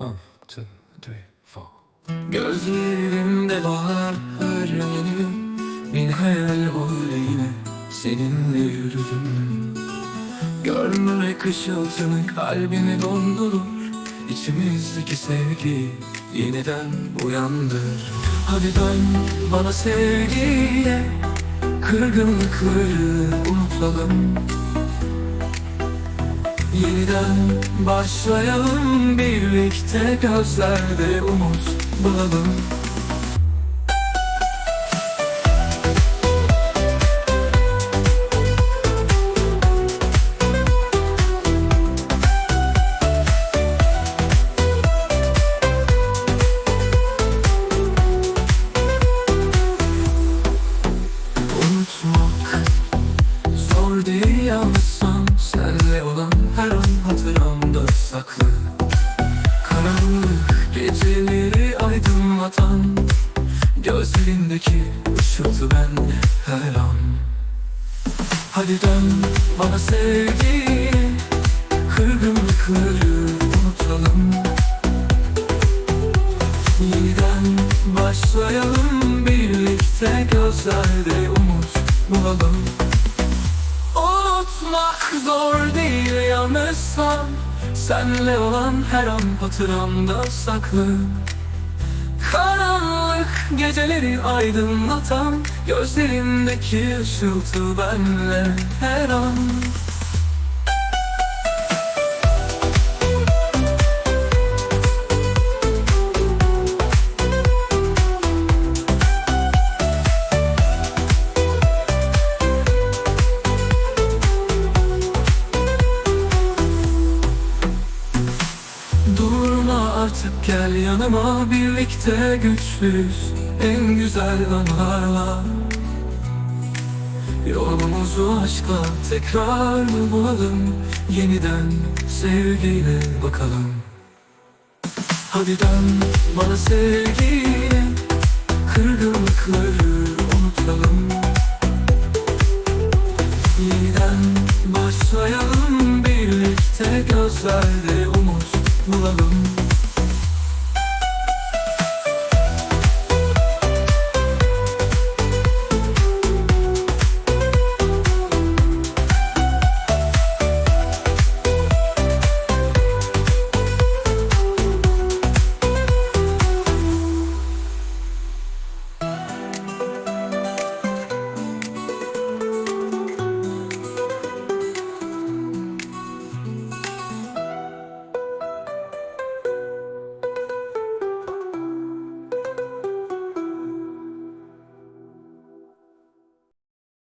One, two, three, four. Gözlerimde bahar her yeni Bir hayal öyle yine seninle yürüdüm. Görmemek ışıltını kalbini dondurur İçimizdeki sevgi yeniden uyandır. Hadi dön bana sevgiyle Kırgınlıkları unutalım. Yeniden başlayalım birlikte gözlerde umut bulalım Unutmak Zor değil yalnızsan Senle olan her an hatıramda saklı aydınlatan Gözlerindeki ışıltı bende her an. Hadi dön bana sevgiyle Kırgınlıkları unutalım. Yeniden başlayalım birlikte gözlerde umut bulalım. Unutmak zor değil yalnızsan Senle olan her an hatıramda saklı Karanlık geceleri aydınlatan Gözlerindeki ışıltı benle her an artık gel yanıma birlikte güçlüyüz en güzel anılarla. Yolumuzu aşkla tekrar bulalım Yeniden sevgiyle bakalım. Hadi dön bana sevgiyle Kırgınlıkları unutalım. Yeniden başlayalım birlikte gözlerde umut bulalım